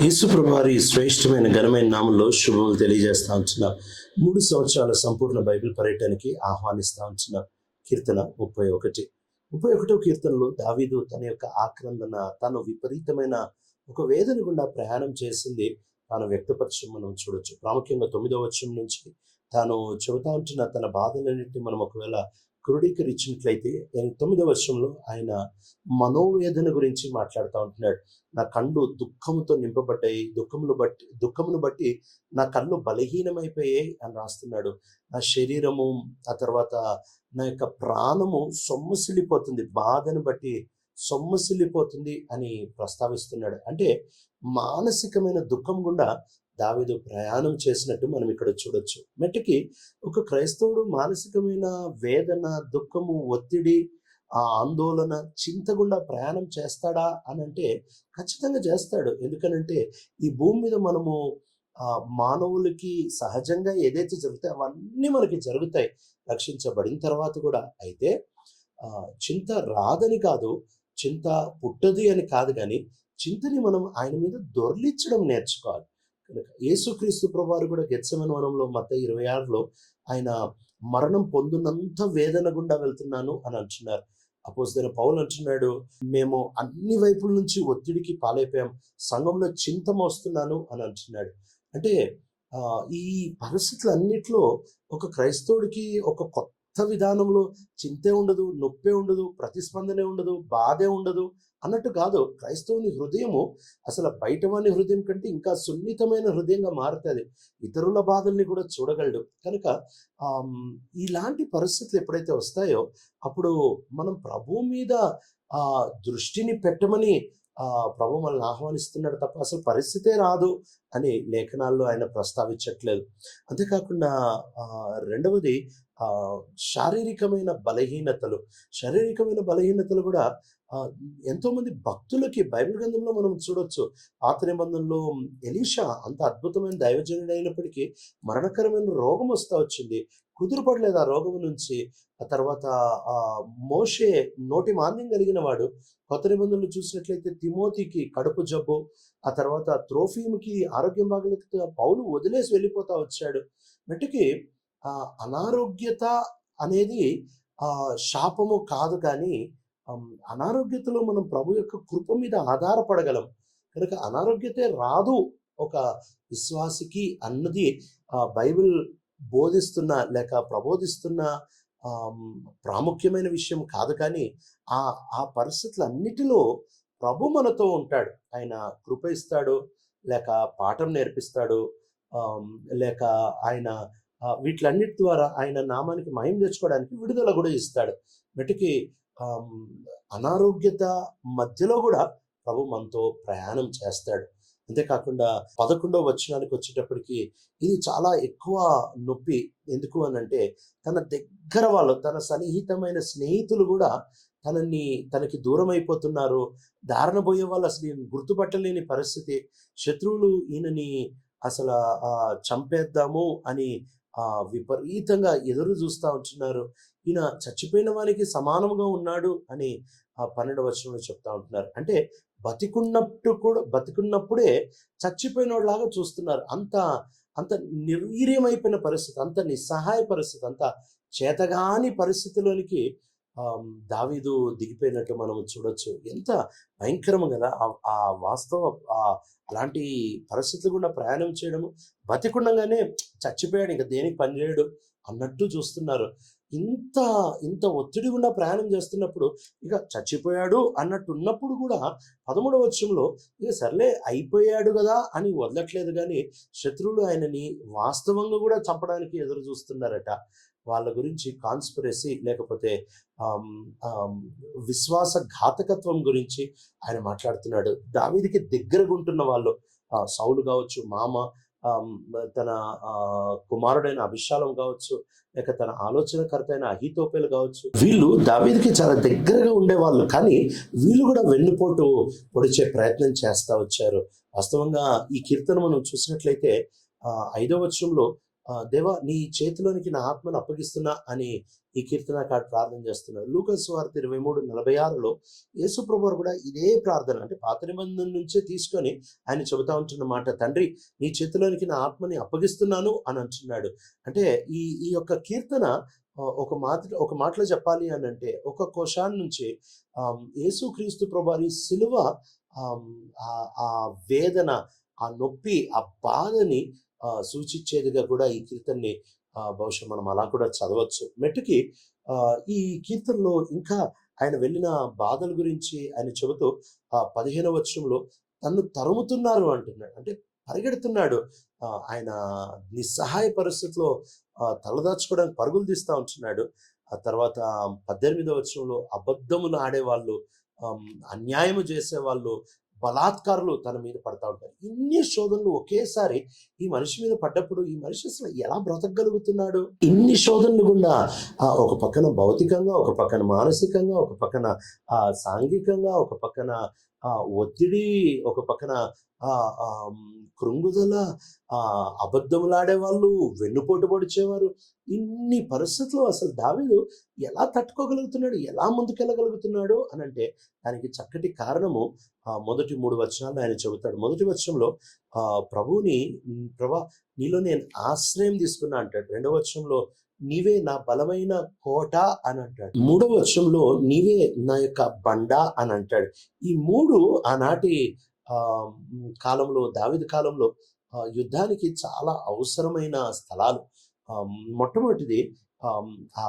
యేసుప్రభు వారి శ్రేష్టమైన ఘనమైన నామంలో శుభములు తెలియజేస్తా ఉంచిన మూడు సంవత్సరాల సంపూర్ణ బైబిల్ పర్యటనకి ఆహ్వానిస్తా ఉంచిన కీర్తన ముప్పై ఒకటి. ముప్పై ఒకటో కీర్తనలో దావీదు తన యొక్క ఆక్రందన తను విపరీతమైన ఒక వేదన గుండా ప్రయాణం చేసింది. తాను వ్యక్తపరచడం మనం చూడొచ్చు. ప్రాముఖ్యంగా తొమ్మిదో వచ్చం నుంచి తాను చెబుతా ఉంటున్న తన బాధలన్నింటినీ మనం ఒకవేళ క్రోడీకరించినట్లయితే ఆయన తొమ్మిదో వర్షంలో ఆయన మనోవేదన గురించి మాట్లాడుతూ ఉంటున్నాడు. నా కళ్ళు దుఃఖంతో నింపబడ్డాయి. దుఃఖమును బట్టి దుఃఖమును బట్టి నా కళ్ళు బలహీనమైపోయాయి అని రాస్తున్నాడు. నా శరీరము ఆ తర్వాత నా యొక్క ప్రాణము సొమ్మసిల్లిపోతుంది. బాధను బట్టి సొమ్మసిల్లిపోతుంది అని ప్రస్తావిస్తున్నాడు. అంటే మానసికమైన దుఃఖం గుండా దావిదు ప్రయాణం చేసినట్టు మనం ఇక్కడ చూడొచ్చు. మెట్టికి ఒక క్రైస్తవుడు మానసికమైన వేదన దుఃఖము ఒత్తిడి ఆ ఆందోళన చింత గుండా ప్రయాణం చేస్తాడా అని అంటే ఖచ్చితంగా చేస్తాడు. ఎందుకనంటే ఈ భూమి మీద మనము మానవులకి సహజంగా ఏదైతే జరుగుతాయి అవన్నీ మనకి జరుగుతాయి. రక్షించబడిన తర్వాత కూడా అయితే చింత రాదని కాదు చింత పుట్టది అని కాదు కానీ చింతని మనం ఆయన మీద దొర్లించడం నేర్చుకోవాలి. కనుక యేసుక్రీస్తు ప్రభువారు కూడా గెత్సమన వనంలో మత ఇరవై ఆరులో ఆయన మరణం పొందినంత వేదన గుండా వెళ్తున్నాను అని అంటున్నారు. అపోజిన పౌలు అంటున్నాడు మేము అన్ని వైపుల నుంచి ఒత్తిడికి పాలైపోయాం సంఘంలో చింత మోస్తున్నాను అని అంటున్నాడు. అంటే ఆ, ఈ పరిస్థితులన్నిట్లో ఒక క్రైస్తవుడికి ఒక కొత్త విధానంలో చింతే ఉండదు నొప్పే ఉండదు ప్రతిస్పందనే ఉండదు బాధే ఉండదు అన్నట్టు కాదు. క్రైస్తవుని హృదయము అసలు బయటవాని హృదయం కంటే ఇంకా సున్నితమైన హృదయంగా మారుతుంది. ఇతరుల బాధల్ని కూడా చూడగలడు. కనుక ఇలాంటి పరిస్థితులు ఎప్పుడైతే వస్తాయో అప్పుడు మనం ప్రభు మీద ఆ దృష్టిని పెట్టమని ప్రభు మనల్ని ఆహ్వానిస్తున్నాడు తప్ప అసలు పరిస్థితే రాదు అని లేఖనాల్లో ఆయన ప్రస్తావించట్లేదు. అంతేకాకుండా ఆ, రెండవది ఆ శారీరకమైన బలహీనతలు. శారీరకమైన బలహీనతలు కూడా ఎంతోమంది భక్తులకి బైబిల్ గ్రంథంలో మనం చూడొచ్చు. పాత నిబంధనలో ఎలీషా అంత అద్భుతమైన దైవజనుడు అయినప్పటికీ మరణకరమైన రోగం వస్తూ వచ్చింది. కుదురుపడలేదు ఆ రోగం నుంచి. ఆ తర్వాత ఆ మోషే నోటి మాంద్యం కలిగిన వాడు. కొత్త నిబంధనలు చూసినట్లయితే తిమోతికి కడుపు జబ్బు ఆ తర్వాత త్రోఫీమ్కి ఆరోగ్యం బాగలేక పౌలు వదిలేసి వెళ్ళిపోతా వచ్చాడు. మట్టుకి ఆ అనారోగ్యత అనేది ఆ శాపము కాదు కానీ అనారోగ్యతలో మనం ప్రభు యొక్క కృప మీద ఆధారపడగలం. కనుక అనారోగ్యతే రాదు. ఒక విశ్వాసికి అన్నది బైబిల్ బోధిస్తున్న లేక ప్రబోధిస్తున్న ప్రాముఖ్యమైన విషయం కాదు కానీ ఆ ఆ పరిస్థితులన్నిటిలో ప్రభు మనతో ఉంటాడు. ఆయన కృప ఇస్తాడు లేక పాఠం నేర్పిస్తాడు లేక ఆయన వీటిలన్నిటి ద్వారా ఆయన నామానికి మహిమ తెచ్చుకోవడానికి విడుదల కూడా ఇస్తాడు. మటుకి అనారోగ్యత మధ్యలో కూడా ప్రభు మనతో ప్రయాణం చేస్తాడు. అంతేకాకుండా పదకొండవ వచనానికి వచ్చేటప్పటికి ఇది చాలా ఎక్కువ నొప్పి. ఎందుకు అని అంటే తన దగ్గర వాళ్ళు తన సన్నిహితమైన స్నేహితులు కూడా తనని తనకి దూరం అయిపోతున్నారు. దారిన పోయే వాళ్ళు అసలు ఈయన గుర్తుపట్టలేని పరిస్థితి. శత్రువులు ఈయనని అసలు చంపేద్దాము అని విపరీతంగా ఎదురు చూస్తూ ఉంటున్నారు. ఈయన చచ్చిపోయిన వానికి సమానంగా ఉన్నాడు అని ఆ పన్నెండు వచనంలో చెప్తా ఉంటున్నారు. అంటే బతికున్నట్టు కూడా బతికున్నప్పుడే చచ్చిపోయిన లాగా చూస్తున్నారు. అంత అంత నిర్వీర్యమైపోయిన పరిస్థితి అంత నిస్సహాయ పరిస్థితి అంత చేతగాని పరిస్థితిలోనికి దావీదు దిగిపోయినట్టు మనం చూడొచ్చు. ఎంత భయంకరం కదా! ఆ- వాస్తవ ఆ అలాంటి పరిస్థితులు కూడా ప్రయాణం చేయడము. బతికుండగానే చచ్చిపోయాడు ఇంకా దేనికి పనిచేయడు అన్నట్టు చూస్తున్నారు. ఇంత ఇంత ఒత్తిడి గుండా ప్రయాణం చేస్తున్నప్పుడు ఇక చచ్చిపోయాడు అన్నట్టు ఉన్నప్పుడు కూడా పదమూడవ వచ్చంలో ఇక సర్లే అయిపోయాడు కదా అని వదలట్లేదు కానీ శత్రువులు ఆయనని వాస్తవంగా కూడా చంపడానికి ఎదురు చూస్తున్నారట. వాళ్ళ గురించి కాన్స్పిరసీ లేకపోతే విశ్వాస ఘాతకత్వం గురించి ఆయన మాట్లాడుతున్నాడు. దావీదికి దగ్గరగా ఉంటున్న వాళ్ళు సౌలు కావచ్చు మామ తన ఆ, కుమారుడైన అభిషాలం కావచ్చు లేక తన ఆలోచనకర్త అయిన అహితోపేలు కావచ్చు వీళ్ళు దావీదికి చాలా దగ్గరగా ఉండేవాళ్ళు. కానీ వీళ్ళు కూడా వెన్నుపోటు పొడిచే ప్రయత్నం చేస్తూ వచ్చారు. వాస్తవంగా ఈ కీర్తన మనం చూసినట్లయితే ఐదో వచనంలో దేవా నీ చేతిలోనికి నా ఆత్మను అప్పగిస్తున్నా అని ఈ కీర్తనకాడు ప్రార్థన చేస్తున్నాడు. లూకస్ వార్త ఇరవై మూడు నలభై ఆరులో యేసుప్రభు కూడా ఇదే ప్రార్థన అంటే పాత నిబంధన నుంచే తీసుకొని ఆయన చెబుతా ఉంటున్న మాట తండ్రి నీ చేతిలోనికి నా ఆత్మని అప్పగిస్తున్నాను అని అంటున్నాడు. అంటే ఈ ఈ యొక్క కీర్తన ఒక మాట ఒక మాటలో చెప్పాలి అని అంటే ఒక కోశాన్ నుంచి ఆమ్, యేసుక్రీస్తు ప్రభారి సిలువ ఆ- వేదన ఆ నొప్పి ఆ బాధని సూచించేదిగా కూడా ఈ కీర్తనని ఆ, బహుశా మనం అలా కూడా చదవచ్చు. మెట్టుకి ఆ, ఈ కీర్తనలో ఇంకా ఆయన వెళ్ళిన బాధల గురించి ఆయన చెబుతూ ఆ పదిహేనవ వచనంలో తన్ను తరుముతున్నారు అంటున్నాడు. అంటే పరిగెడుతున్నాడు. ఆ, ఆయన నిస్సహాయ పరిస్థితిలో తలదాచుకోవడానికి పరుగులు తీస్తా ఉంటున్నాడు. ఆ తర్వాత పద్దెనిమిదవ వచనంలో అబద్ధములు ఆడేవాళ్ళు అన్యాయము చేసేవాళ్ళు బలాత్కారులు తన మీద పడతా ఉంటారు ఇన్ని శోధనలు ఒకేసారి ఈ మనిషి మీద పడ్డప్పుడు ఈ మనిషి అసలు ఎలా బ్రతకగలుగుతున్నాడు? ఇన్ని శోధనలు గుండా ఆ, ఒక పక్కన భౌతికంగా ఒక పక్కన మానసికంగా ఒక పక్కన ఆ, సాంఘికంగా ఒక పక్కన ఆ, ఒత్తిడి ఒక పక్కన కృంగుదల ఆ, అబద్ధములాడే వాళ్ళు వెన్నుపోటు పొడిచేవారు. ఇన్ని పరిస్థితులు అసలు దావీదు ఎలా తట్టుకోగలుగుతున్నాడు ఎలా ముందుకెళ్ళగలుగుతున్నాడు అని అంటే దానికి చక్కటి కారణము ఆ, మొదటి మూడు వచనాలు ఆయన చెబుతాడు. మొదటి వచనంలో ఆ, ప్రభువుని ప్రభా నీలో నేను ఆశ్రయం తీసుకున్నా అంటాడు. రెండవ వచనంలో నీవే నా బలమైన కోట అని అంటాడు. మూడవ వచనంలో నీవే నా యొక్క బండ అని అంటాడు. ఈ మూడు ఆనాటి కాలంలో దావిద కాలంలో యుద్ధానికి చాలా అవసరమైన స్థలాలు. మొట్టమొదటిది ఆ,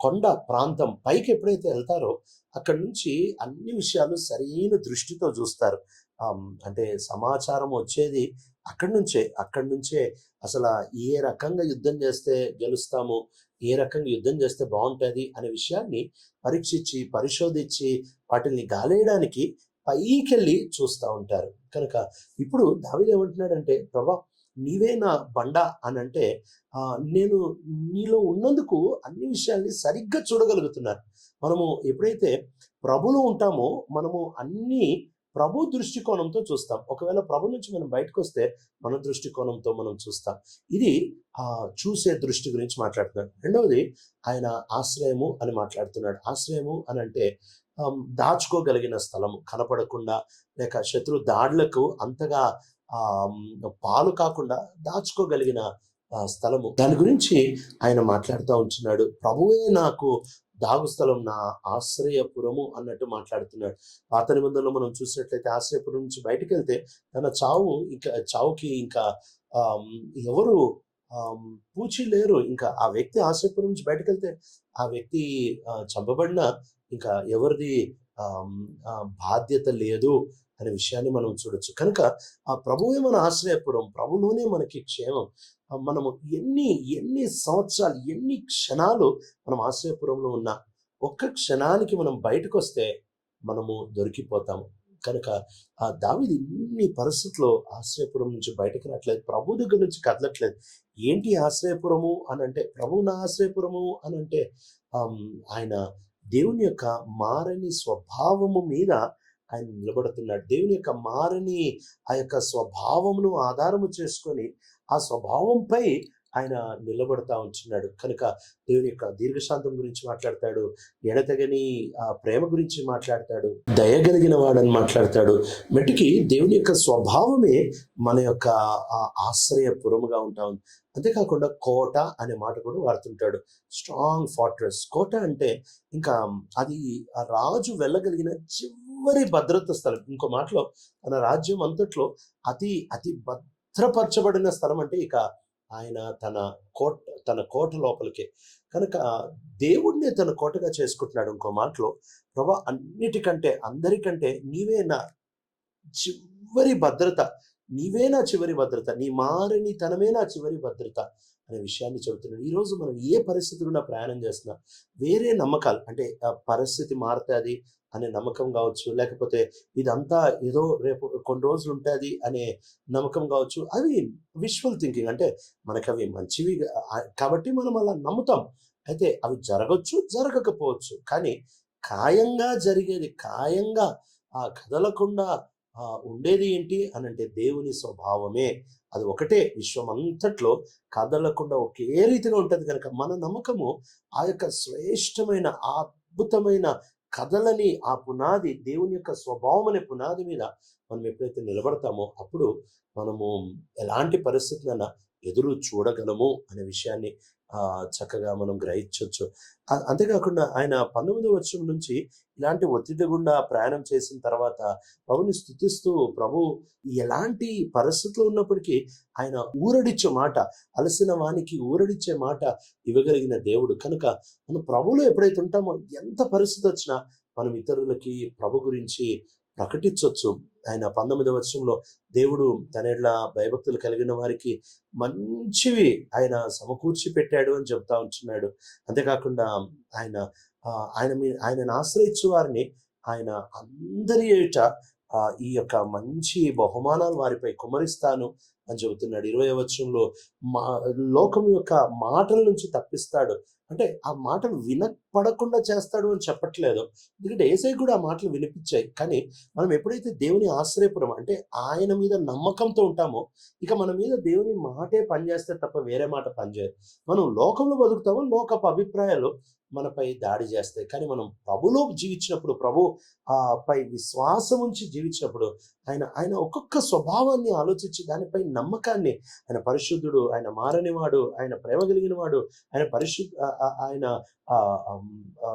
కొండ ప్రాంతం పైకి ఎప్పుడైతే వెళ్తారో అక్కడ నుంచి అన్ని విషయాలు సరైన దృష్టితో చూస్తారు. అంటే సమాచారం వచ్చేది అక్కడి నుంచే. అక్కడి నుంచే అసలు ఏ రకంగా యుద్ధం చేస్తే గెలుస్తాము ఏ రకంగా యుద్ధం చేస్తే బాగుంటుంది అనే విషయాన్ని పరీక్షించి పరిశోధించి వాటిని గాలేయడానికి పైకెళ్ళి చూస్తూ ఉంటారు. కనుక ఇప్పుడు దావిది ఏమంటున్నాడంటే ప్రభా నీవే నా బండ అని అంటే నేను నీలో ఉన్నందుకు అన్ని విషయాల్ని సరిగ్గా చూడగలుగుతున్నాను. మనము ఎప్పుడైతే ప్రభులు ఉంటామో మనము అన్నీ ప్రభు దృష్టికోణంతో చూస్తాం. ఒకవేళ ప్రభు నుంచి మనం బయటకు వస్తే మన దృష్టికోణంతో మనం చూస్తాం. ఇది ఆ చూసే దృష్టి గురించి మాట్లాడుతున్నాడు. రెండవది ఆయన ఆశ్రయము అని మాట్లాడుతున్నాడు. ఆశ్రయము అని అంటే దాచుకోగలిగిన స్థలము. కనపడకుండా లేక శత్రు దాడులకు అంతగా ఆ పాలు కాకుండా దాచుకోగలిగిన స్థలము. దాని గురించి ఆయన మాట్లాడుతూ ఉంటున్నాడు. ప్రభువే నాకు దాగు స్థలం నా ఆశ్రయపురము అన్నట్టు మాట్లాడుతున్నాడు. పాత నిబంధనలో మనం చూసినట్లయితే ఆశ్రయపురం నుంచి బయటకు వెళ్తే తన చావు ఇంకా చావుకి ఇంకా ఎవరు పూచి లేరు. ఇంకా ఆ వ్యక్తి ఆశ్రయపురం నుంచి బయటకు వెళ్తే ఆ వ్యక్తి చంపబడిన ఇంకా ఎవరిది ఆ, బాధ్యత లేదు అనే విషయాన్ని మనం చూడొచ్చు. కనుక ఆ ప్రభువే మన ఆశ్రయపురం. ప్రభులోనే మనకి క్షేమం. మనము ఎన్ని ఎన్ని సంవత్సరాలు ఎన్ని క్షణాలు మనం ఆశ్రయపురంలో ఉన్నా ఒక్క క్షణానికి మనం బయటకు వస్తే మనము దొరికిపోతాము. కనుక ఆ దావిది ఇన్ని పరిస్థితుల్లో ఆశ్రయపురం నుంచి బయటకు రావట్లేదు ప్రభు దగ్గర నుంచి కదలట్లేదు. ఏంటి ఆశ్రయపురము అని అంటే ప్రభు నా ఆశ్రయపురము అని అంటే ఆయన దేవుని యొక్క మారని స్వభావము మీద ఆయన నిలబడుతున్నాడు. దేవుని యొక్క మారని ఆ యొక్క స్వభావమును ఆధారము చేసుకొని ఆ స్వభావంపై ఆయన నిలబడతా ఉంటున్నాడు. కనుక దేవుని యొక్క దీర్ఘశాంతం గురించి మాట్లాడతాడు. ఎడతగని ఆ ప్రేమ గురించి మాట్లాడతాడు. దయగలిగిన వాడని మాట్లాడతాడు. మెటికి దేవుని యొక్క స్వభావమే మన యొక్క ఆశ్రయపురముగా ఉంటా ఉంది. అంతేకాకుండా కోట అనే మాట కూడా వాడుతుంటాడు. Strong fortress. కోట అంటే ఇంకా అది ఆ రాజు వెళ్ళగలిగిన చివరి భద్రత స్థలం ఇంకో మాటలో తన రాజ్యం అంతట్లో అతి అతి భద్రపరచబడిన స్థలం అంటే ఇక ఆయన తన కోట తన కోట లోపలికే. కనుక దేవుడిని తన కోటగా చేసుకుంటున్నాడు ఇంకో మాటలో ప్రభా అన్నిటికంటే అందరికంటే నీవే నా చివరి భద్రత నీవే నా చివరి భద్రత నీ మారని తనమే నా చివరి భద్రత. అనే విషయాన్ని చెబుతున్నాడు. ఈరోజు మనం ఏ పరిస్థితుల్లో ప్రయాణం చేస్తున్నా వేరే నమ్మకాలు అంటే ఆ పరిస్థితి మారుతుంది అనే నమ్మకం కావచ్చు లేకపోతే ఇదంతా ఏదో రేపు కొన్ని రోజులు ఉంటుంది అనే నమ్మకం కావచ్చు అవి విజువల్ థింకింగ్ అంటే మనకి అవి మంచివి కాబట్టి మనం అలా నమ్ముతాం. అయితే అవి జరగచ్చు జరగకపోవచ్చు కానీ ఖాయంగా జరిగేది ఖాయంగా ఆ కదలకుండా ఉండేది ఏంటి అని అంటే దేవుని స్వభావమే. అది ఒకటే. విశ్వం అంతట్లో కదలకుండా ఒకే రీతిగా ఉంటుంది కనుక మన నమ్మకము ఆ యొక్క శ్రేష్టమైన అద్భుతమైన కథలని ఆ పునాది దేవుని యొక్క స్వభావం అనే పునాది మీద మనం ఎప్పుడైతే నిలబడతామో అప్పుడు మనము ఎలాంటి పరిస్థితులైనా ఎదురు చూడగలము అనే విషయాన్ని చక్కగా మనం గ్రహించవచ్చు అంతేకాకుండా ఆయన పంతొమ్మిదవ వచ్చం నుంచి ఇలాంటి ఒత్తిడి గుండా ప్రయాణం చేసిన తర్వాత ప్రభుని స్థుతిస్తూ ప్రభు ఎలాంటి పరిస్థితులు ఉన్నప్పటికీ ఆయన ఊరడిచ్చే మాట అలసిన వానికి ఊరడిచ్చే మాట ఇవ్వగలిగిన దేవుడు. కనుక మనం ప్రభులో ఎప్పుడైతే ఉంటామో ఎంత పరిస్థితి వచ్చినా మనం ఇతరులకి ప్రభు గురించి ప్రకటించవచ్చు ఆయన పంతొమ్మిదవ వర్షంలో దేవుడు తన ఎడ్ల భయభక్తులు కలిగిన వారికి మంచివి ఆయన సమకూర్చి పెట్టాడు అని చెప్తా ఉంటున్నాడు. అంతేకాకుండా ఆయన ఆయన మీ ఆయనను ఆశ్రయించు వారిని ఆయన అందరి ఏట ఆ, ఈ యొక్క మంచి బహుమానాలు వారిపై కుమరిస్తాను అని చెబుతున్నాడు. ఇరవై వచనంలో మా లోకం యొక్క మాటల నుంచి తప్పిస్తాడు. అంటే ఆ మాటలు వినపడకుండా చేస్తాడు అని చెప్పట్లేదు. ఎందుకంటే ఏసై కూడా ఆ మాటలు వినిపించాయి. కానీ మనం ఎప్పుడైతే దేవుని ఆశ్రయపురం అంటే ఆయన మీద నమ్మకంతో ఉంటామో ఇక మన మీద దేవుని మాటే పనిచేస్తే తప్ప వేరే మాట పనిచేయదు. మనం లోకంలో బతుకుతామో లోకపు అభిప్రాయాలు మనపై దాడి చేస్తాయి. కానీ మనం ప్రభులో జీవించినప్పుడు ప్రభు ఆ పై విశ్వాసం ఉంచి జీవించినప్పుడు ఆయన ఆయన ఒక్కొక్క స్వభావాన్ని ఆలోచించి దానిపై నమ్మకాన్ని ఆయన పరిశుద్ధుడు ఆయన మారనివాడు ఆయన ప్రేమ కలిగిన వాడు ఆయన పరిశుద్ధ ఆయన ఆ,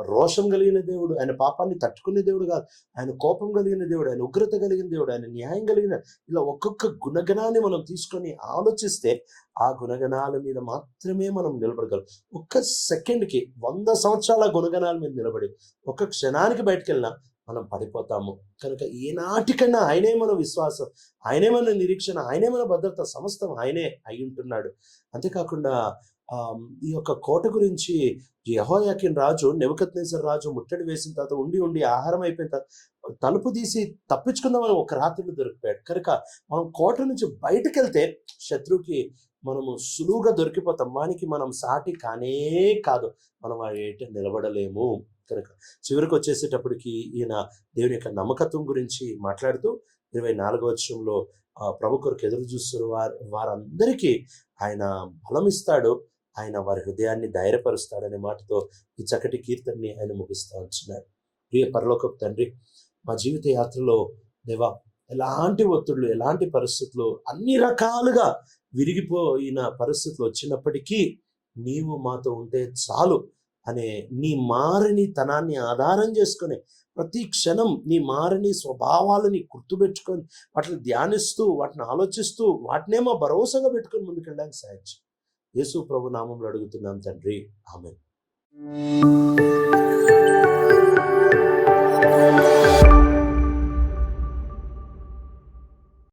రోషం కలిగిన దేవుడు ఆయన పాపాన్ని తట్టుకునే దేవుడు కాదు. ఆయన కోపం కలిగిన దేవుడు ఆయన ఉగ్రత కలిగిన దేవుడు ఆయన న్యాయం కలిగిన ఇలా ఒక్కొక్క గుణగణాన్ని మనం తీసుకొని ఆలోచిస్తే ఆ గుణగణాల మీద మాత్రమే మనం నిలబడగలం. ఒక్క సెకండ్కి వంద సంవత్సరాల గుణగణాల మీద నిలబడి ఒక్క క్షణానికి బయటకు వెళ్ళినా మనం పడిపోతాము. కనుక ఏనాటికన్నా ఆయనే మన విశ్వాసం ఆయనే మన నిరీక్షణ ఆయనే మన భద్రత సమస్తం ఆయనే అయి ఉంటున్నాడు. అంతేకాకుండా ఈ యొక్క కోట గురించి యహోయాకిన్ రాజు నెవకత్నేశ్వర రాజు ముట్టడి వేసిన తర్వాత ఉండి ఉండి ఆహారం అయిపోయిన తర్వాత తలుపు తీసి తప్పించుకుందామని ఒక రాత్రిలో దొరికిపోయాడు. కనుక మనం కోట నుంచి బయటకు వెళ్తే శత్రువుకి మనము సులువుగా దొరికిపోతాం. వానికి మనం సాటి కానే కాదు. మనం వాడి నిలబడలేము. కనుక చివరికి వచ్చేసేటప్పటికి ఈయన దేవుని యొక్క నమ్మకత్వం గురించి మాట్లాడుతూ ఇరవై నాలుగో వచ్చంలో ప్రభు కొరకు ఎదురు చూస్తున్న వారు వారందరికీ ఆయన బలం ఇస్తాడు ఆయన వారి హృదయాన్ని ధైర్యపరుస్తాడనే మాటతో ఈ చక్కటి కీర్తనని ఆయన ముగిస్తూ ఉంటున్నాడు ప్రియ పరలోకపు తండ్రి మా జీవిత యాత్రలో దేవా ఎలాంటి ఒత్తిళ్ళు ఎలాంటి పరిస్థితులు అన్ని రకాలుగా విరిగిపోయిన పరిస్థితులు వచ్చినప్పటికీ నీవు మాతో ఉంటే చాలు. అనే నీ మారిని తనాన్ని ఆధారం చేసుకొని ప్రతి క్షణం నీ మారిని స్వభావాలని గుర్తుపెట్టుకొని వాటిని ధ్యానిస్తూ వాటిని ఆలోచిస్తూ వాటినేమో భరోసాగా పెట్టుకొని ముందుకెళ్ళడానికి సాయం యేసు ప్రభు నామంలో అడుగుతున్నాం తండ్రి. ఆమె